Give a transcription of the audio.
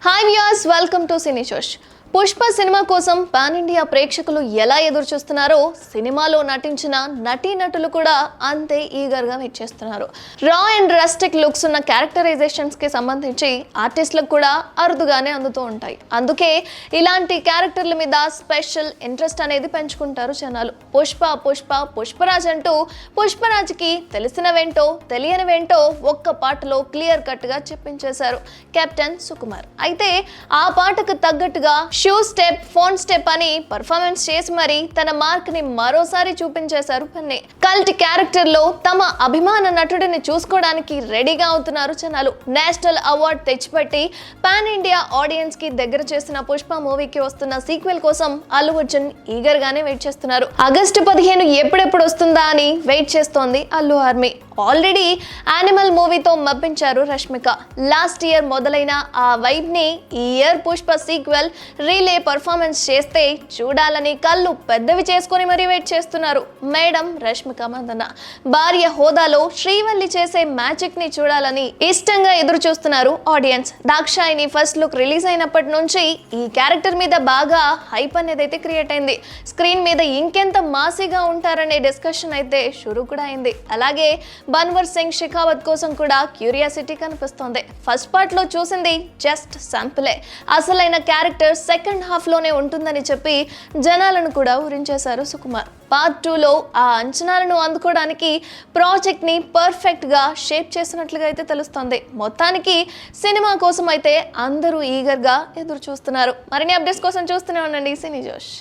Hi viewers, welcome to CineChush. Pushpa cinema కోసం pan India ప్రేక్షకులు ఎలా ఎదురు చూస్తున్నారో సినిమాలో నటించిన నటీనటులు కూడా అంతే ఈగర్గా వెయిట్ చేస్తున్నారు రా అండ్ రస్టిక్ లుక్స్ ఉన్న క్యారెక్టరైజేషన్స్కి సంబంధించి ఆర్టిస్టులకు కూడా అరుదుగానే అందుతూ ఉంటాయి. అందుకే ఇలాంటి క్యారెక్టర్ల మీద స్పెషల్ ఇంట్రెస్ట్ అనేది పెంచుకుంటారు జనాలు. పుష్ప పుష్ప పుష్పరాజ్ అంటూ పుష్పరాజ్కి తెలిసినవేంటో తెలియనివేంటో ఒక్క పాటలో క్లియర్ కట్గా చెప్పించేశారు కెప్టెన్ సుకుమార్. అయితే ఆ పాటకు తగ్గట్టుగా షూ స్టెప్ ఫోన్ స్టెప్ అని పర్ఫార్మెన్స్ చేసి మరి తన మార్క్ని మరోసారి చూపించేశారు పన్నే. కల్ట్ క్యారెక్టర్లో తమ అభిమాన నటుడిని చూసుకోవడానికి రెడీగా అవుతున్నారు జనాలు. నేషనల్ అవార్డ్ తెచ్చిపెట్టి పాన్ ఇండియా ఆడియన్స్కి దగ్గర చేసిన పుష్ప మూవీకి వస్తున్న సీక్వెల్ కోసం అల్లు అర్జున్ ఈగర్ గానే వెయిట్ చేస్తున్నారు. ఆగస్టు పదిహేను ఎప్పుడెప్పుడు వస్తుందా అని వెయిట్ చేస్తోంది అల్లు ఆర్మీ ఆల్రెడీ యానిమల్ మూవీతో మప్పించారు రష్మిక. లాస్ట్ ఇయర్ మొదలైన ఆ వైబ్ని ఈ ఇయర్ పుష్ప సీక్వెల్ రీలే పర్ఫార్మెన్స్ చేస్తే చూడాలని కళ్ళు పెద్దవి చేసుకొని మరీ వెయిట్ చేస్తున్నారు. మేడం రష్మిక మందన్న భార్య హోదాలో శ్రీవల్లి చేసే మ్యాజిక్ని చూడాలని ఇష్టంగా ఎదురు చూస్తున్నారు audience. Dakshayani first look release అయినప్పటి నుంచి ఈ క్యారెక్టర్ మీద బాగా హైప్ అనేది అయితే క్రియేట్ అయింది. స్క్రీన్ మీద ఇంకెంత మాసిగా ఉంటారనే డిస్కషన్ అయితే షురూ కూడా అయింది. అలాగే బన్వర్ సింగ్ షికావత్ కోసం కూడా క్యూరియాసిటీ కనిపిస్తోంది. ఫస్ట్ పార్ట్లో చూసింది జస్ట్ శాంపులే. అసలైన క్యారెక్టర్ సెకండ్ హాఫ్లోనే ఉంటుందని చెప్పి జనాలను కూడా ఊరించేశారు సుకుమార్. పార్ట్ టూలో ఆ అంచనాలను అందుకోవడానికి ప్రాజెక్ట్ని పర్ఫెక్ట్గా షేప్ చేసినట్లుగా అయితే తెలుస్తోంది. మొత్తానికి సినిమా కోసం అయితే అందరూ ఈగర్గా ఎదురు చూస్తున్నారు మరిన్ని అప్డేట్స్ కోసం చూస్తూనే ఉండండి సినీ జోష్.